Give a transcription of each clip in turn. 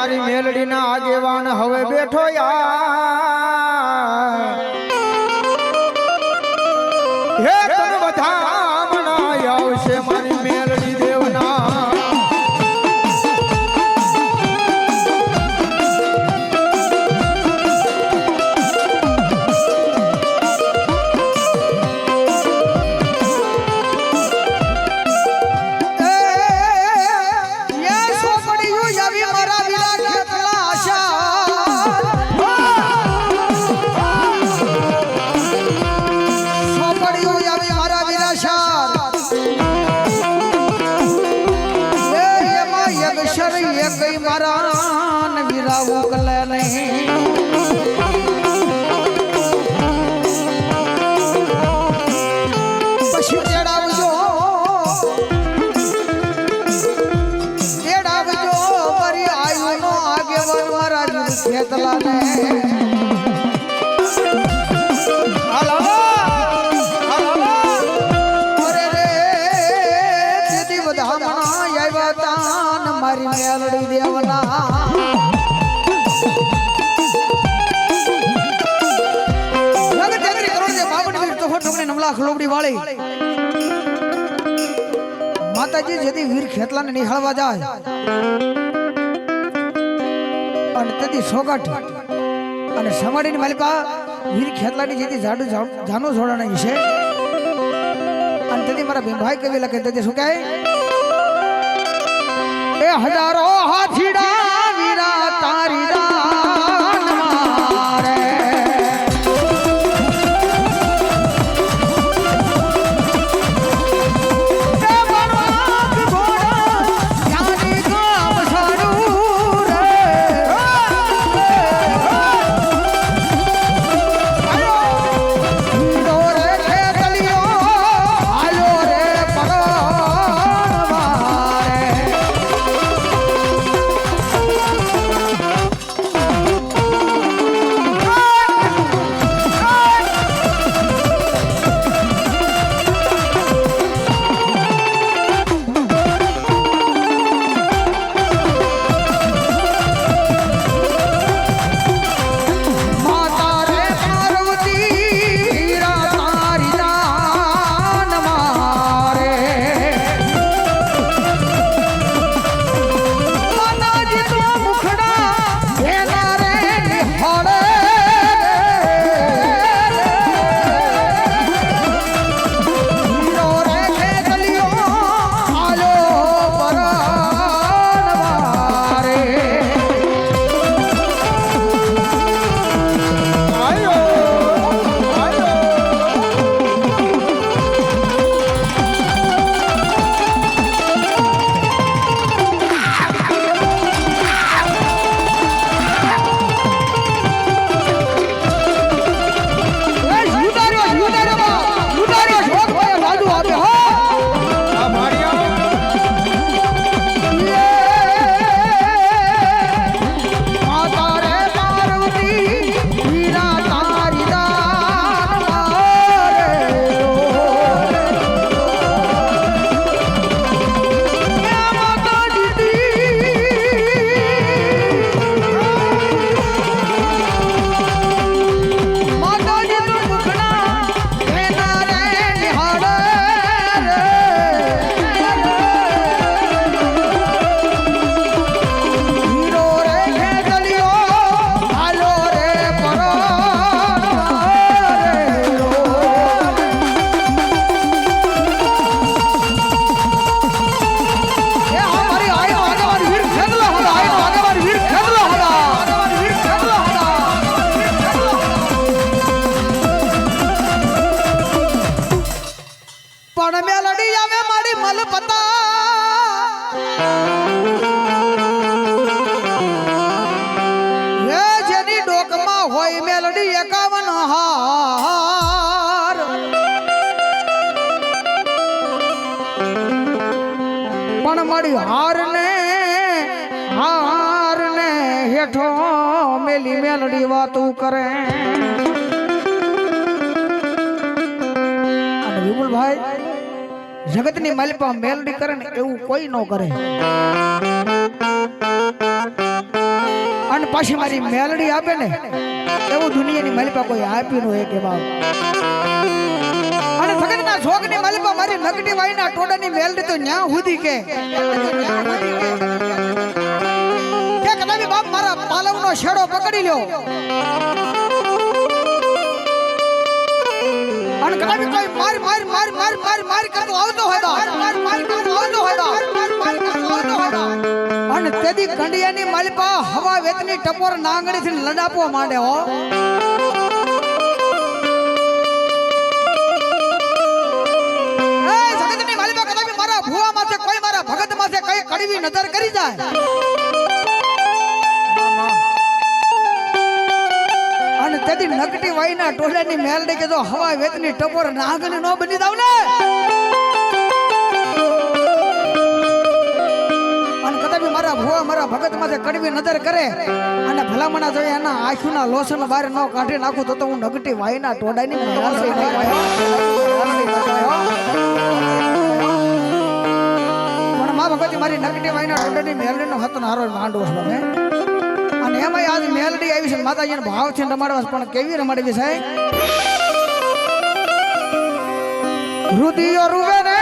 મારી મેલડીના આગેવાન હવે બેઠો યાર મારા ગુરુ ખેતલા ને મારી મેલડી દેવના. ટોકને નમલા ખલોબડી વાળી. માતાજી જેથી વીર ખેતલાને નિહાળવા જાય. અને તેથી સોગાઠી. અને સમાડીની માલિકા વીર ખેતલાની જેથી જાડુ જાનો જોડાણા વિશે અને તેથી મારા ભીમભાઈ કવિ લખે તેથી શું કહે? એ હજારો હાથીડા વીરા તારી મેલી મેલડી વાતું કરે. અને વિપુલભાઈ જગતની માલિપા મેલડી કરે ને એવું કોઈ ન કરે. અને પાછી મારી મેલડી આપે ને એવું દુનિયાની માલિપા કોઈ આપી નો એક એવા અને જગતના શોકની માલિપા મારી નકટી વાઈના ટોડાની મેલડી તો ન્યા સુધી કે. મારા પાલવનો શેડો પકડી લ્યો. અને કદાચ કોઈ માર માર, મારા ભૂવા માથે કોઈ મારા ભગત માથે કઈ કડવી નજર કરી જાય. તેથી નકટી વાઈના ટોળાની મેલડી કે જો હવા વેતની ટપોર નાગની નો બની જાવ ને અને કદાચ મારા ભુવા મારા ભગત કડવી નજર કરે અને ભલામણા જોઈએ એના આંખના લોસન બહાર ન કાઢી નાખું તો હું નગટી વાઈના ટોડાની. પણ મા મારી નગટી વાઈના ટોડાની મેલડીનો હતો હારો માંડવો છે અને એમાં આજ મેલડી આવી છે માતાજીને છે રમાડવા પણ કેવી રમાડવી છે? રુદિયો રૂવે રે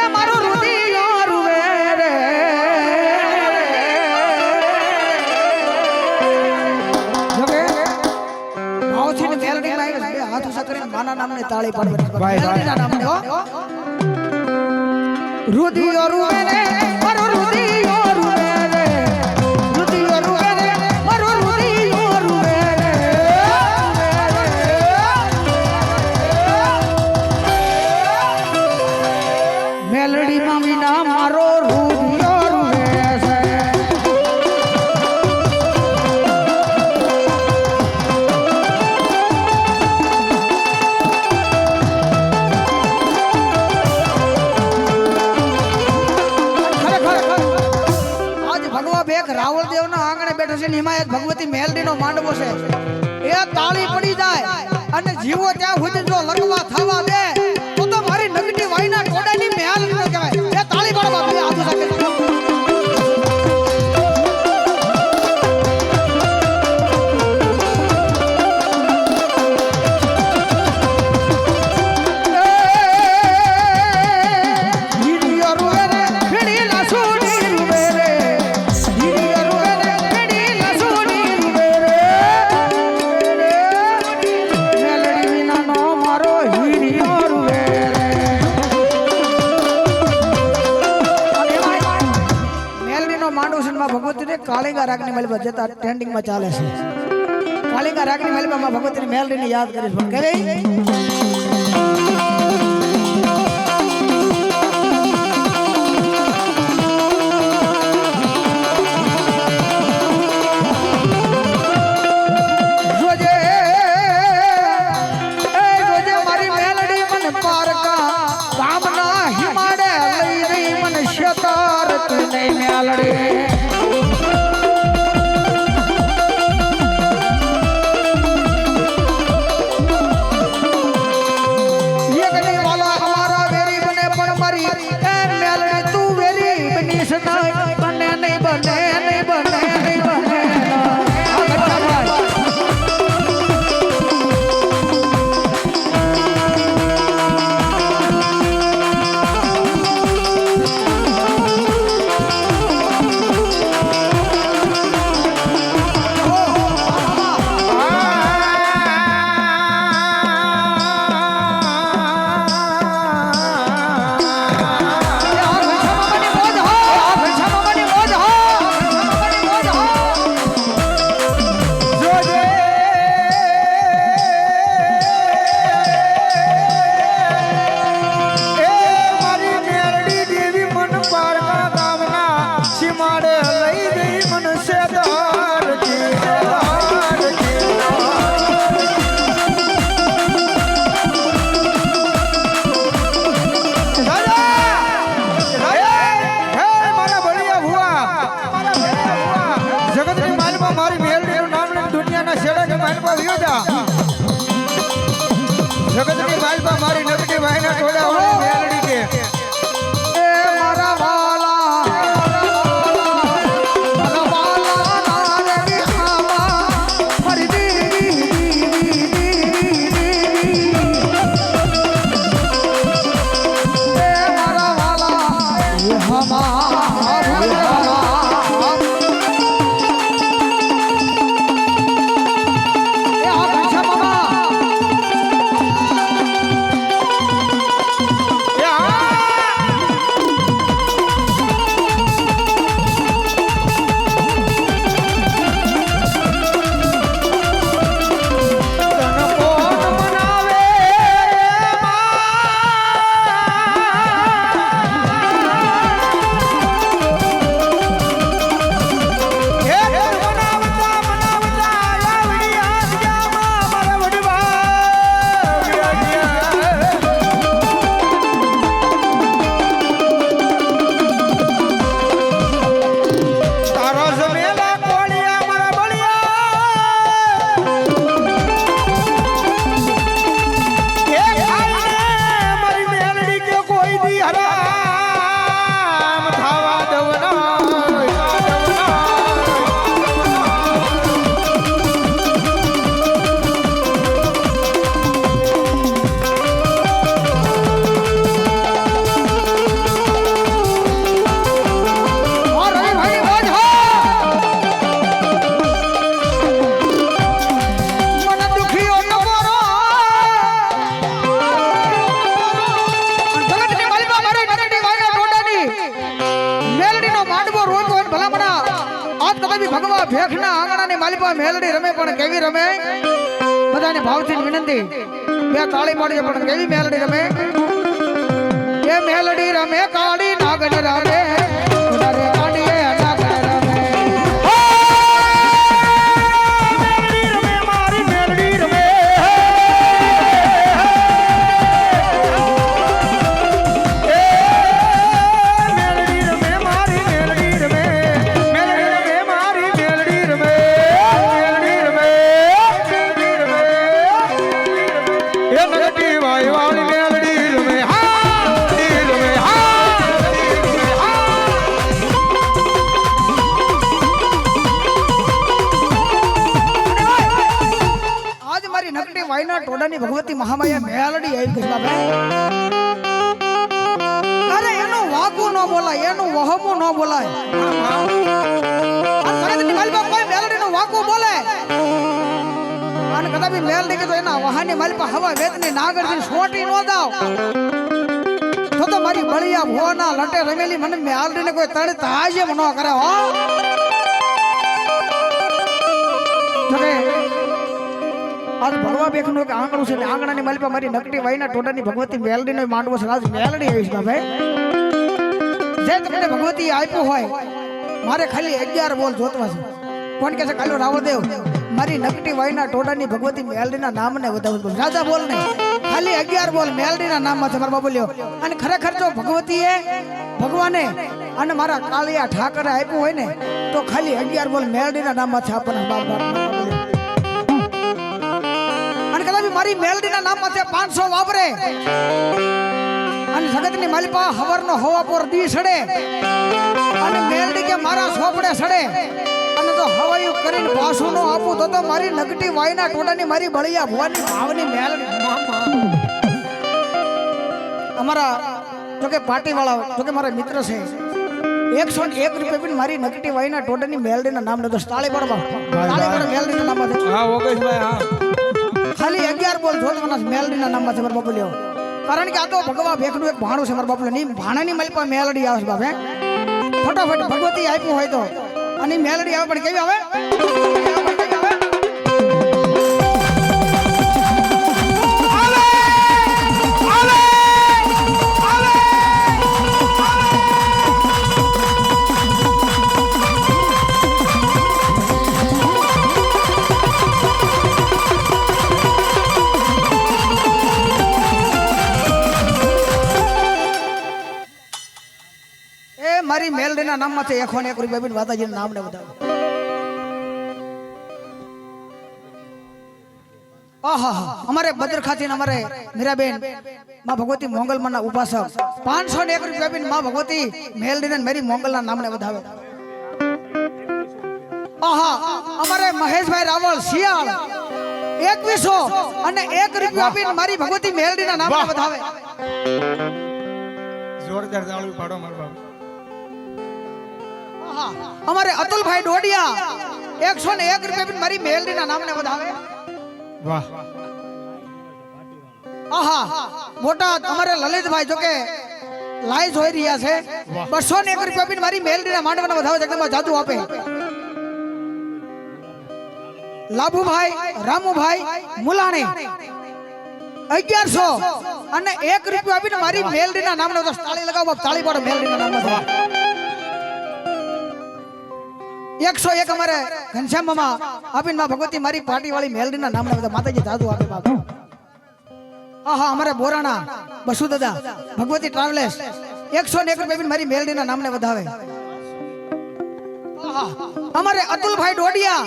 એ મારો રુદિયો રૂવે રે. ભાવ છે ને મેલડી માં બે હાથ ઉસા કરીને માના નામની તાળી પાડવાની. મેલડીના નામની હો. રુદિયો રૂવે રે લગવા મેલડીનો માંડવો છે ને માં ભગવતીને કાળિંગા રાગની માલિકા જતા ટ્રેન્ડિંગમાં ચાલે છે. કાળિંગા રાગની માલિકામાં ભગવતીની મેલડીને યાદ કરીશ. કેવી જગતની મેલડી રમે પણ કેવી રમે? બધાને ભાવથી વિનંતી. બે તાળી પાડીએ પણ કેવી મેલડી રમે? એ મેલડી રમે કાળી નાગન રમે. ટોડાની ભગવતી મહામાયા મેળડી આવી ગઈ બાપા અરે, એનું વાકું ન બોલાય, એનું વહમું ન બોલાય. વાકું બોલે? અને કદાપી મેલડી કે તો એના વહાની માલિકા હવા વેતની નાગરથી સોટી ન દાવ. તો તો મારી બળિયા ભોના લટે રમેલી મને તમે આજ ભરવા બેખનું એક આંગણું છે ને આંગણાની માલિકા મારી નકટી વાઈના ટોડાની ભગવતી મેલડીનો માંડવો છે. આજ મેલડી આવી છે ભાઈ જે તમને ભગવતી આપ્યું હોય, મારે ખાલી અગિયાર બોલ જોતવા છે. કોણ કે છે? કાલો રાવદેવ મારી નકટી વાઈના ટોડાની ભગવતી મેલડીના નામને વધાવું રાજા બોલ નહીં. ખાલી અગિયાર બોલ મેલડીના નામમાં છે મારા બાબુ અને ખરેખર જો ભગવતીએ ભગવાને અને મારા કાળિયા ઠાકરે આપ્યું હોય ને, તો ખાલી અગિયાર બોલ મેલડીના નામમાં છે આપણને બાપ બાપ મારી મેલડીના નામ માથે પાંચસો વાપરે. અને જગતની માલિપા હવરનો હવા પર દી સડે. અને મેલડી કે મારા સોપડે સડે. અને જો હવાયું કરીને પાછું નો આપું તો તો મારી નગટી વાયના ટોડાની મારી બળિયા ભવાની ભાવની મેલડી. અમારા જો કે પાર્ટી વાળા જો કે મારા મિત્ર છે. એકસો ને એક રૂપિયા પણ મારી નગટી વાયના ટોડાની મેલડીના નામ લેતો તાળી પડવા. તાળી પડે મેલડીના નામ હા. ખાલી અગિયાર બોલ જોતવાના મેલડીના નામમાં છે મારા બાપુ લેવો કારણ કે આ તો ભગવા ભેખનું એક ભાણું છે મારા બાપુ ની ભાણાની પણ મેલડી આવે છે બાપે ફટાફટ ભગવતી આપ્યું હોય તો. અને મેલડી આવે પણ કેવી આવે? મારી મેલડીના નામમાંથી એકો ને એક રૂપિયા બી માતાજીના નામને આહા અમારે બદર ખાતે અમારે મીરાબેનમાં ભગવતી મોંગલમાં ના ઉપાસક પાંચસો ને એક રૂપિયા આપીને માં ભગવતી મેલડીને ને મેરી મોંગલના નામને વધાવે આહા અમારે મહેશભાઈ રાવળ શિયાળ એકવીસો અને એક રૂપિયા આપીને મારી ભગવતી નામને ને વધાવે જોરદાર તાળું પાડો મારા આહા અમારે અતુલભાઈ ડોડિયા એકસો ને એક રૂપિયા મારી મારી મેલડીના નામને વધાવે. વાહ. આહા મોટા અમારે લલિતભાઈ જોકે લાઈ જોઈ રહ્યા છે. બસો ને એક રૂપિયા આપીને મારી મેલડીના માંડવાના વધાવે જગદંબા જાદુ આપે. લાભુભાઈ રામુભાઈ મુલાણી અગિયારસો અને એક રૂપિયા આપીને મારી મેલડીના નામને ને તાળી લગાવો તાળી પાડો મેલડીના નામ એકસો એક અમારે ઘનશ્યામ મામા આપીને માં ભગવતી મારી પાર્ટી વાળી મેલડીના નામના બધા માતાજી દાદુ આપે બાપુ આહા અમારે બોરાણા બસુ દાદા ભગવતી ટ્રાવેલર્સ એકસો ને એક રૂપિયા મારી મેલડીના નામને વધાવે. અમારે અતુલભાઈ ડોડિયા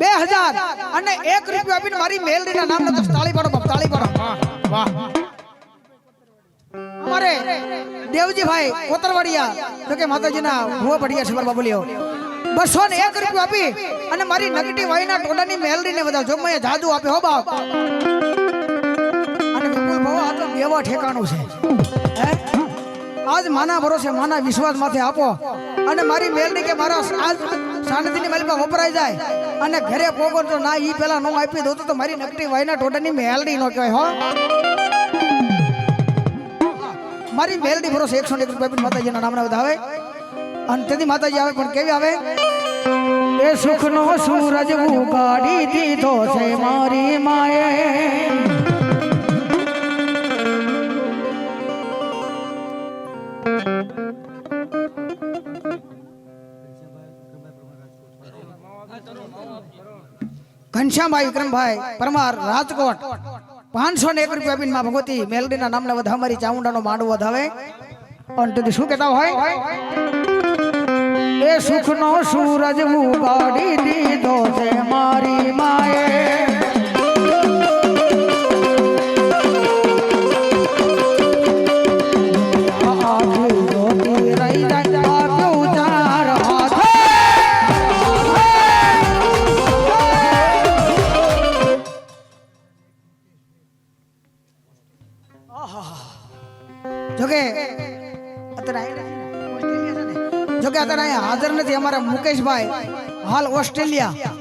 બે હજાર અને એક રૂપિયો આપીને મારી મેલડીના નામને નામ તાળી પાડો તાળી પાડો. અમારે દેવજીભાઈ કોતરવાડિયા તો કે માતાજીના ભૂવા પડિયા છે મારા બાબુલીઓ બસો ને એક રૂપિયો આપી અને મારી નગટી વાઈના ટોડાની મેલડીને બધા જો મેં જાદુ આપે, હો બાપ. અને વિપુલ ભાવ આ તો બેવા ઠેકાણું છે. આજ માના ભરોસે, માના વિશ્વાસ માથે આપો. અને મારી મેલડી કે મારા આજ શાંતિની માલિકા વપરાઈ જાય અને ઘરે પોગો તો ના, ઈ પેલા નો આપી દો તો મારી નકટી વાઈના ટોડાની મેલડી નો કહેવાય, હો. મારી મેલડી ભરોસે એકસો એક રૂપિયા માતાજીના નામના બધા આવે. અને તેથી માતાજી આવે, પણ કેવી આવે? એ સુખનો સૂરજ ઉગાડી દીધો છે મારી માએ. ઘનશ્યામભાઈ વિક્રમભાઈ, પરમાર, રાજકોટ. પાંચસો ને એક રૂપિયા બિનમાં ભગવતી મેલડીના નામને વધારે મારી ચામુંડાનો માંડવો વધાવે. અને તેથી શું કહેતા હોય? સુખનો સૂરજ ઉગાડી દીધો છે મારી માએ. મુકેશભાઈ હાલ ઓસ્ટ્રેલિયા.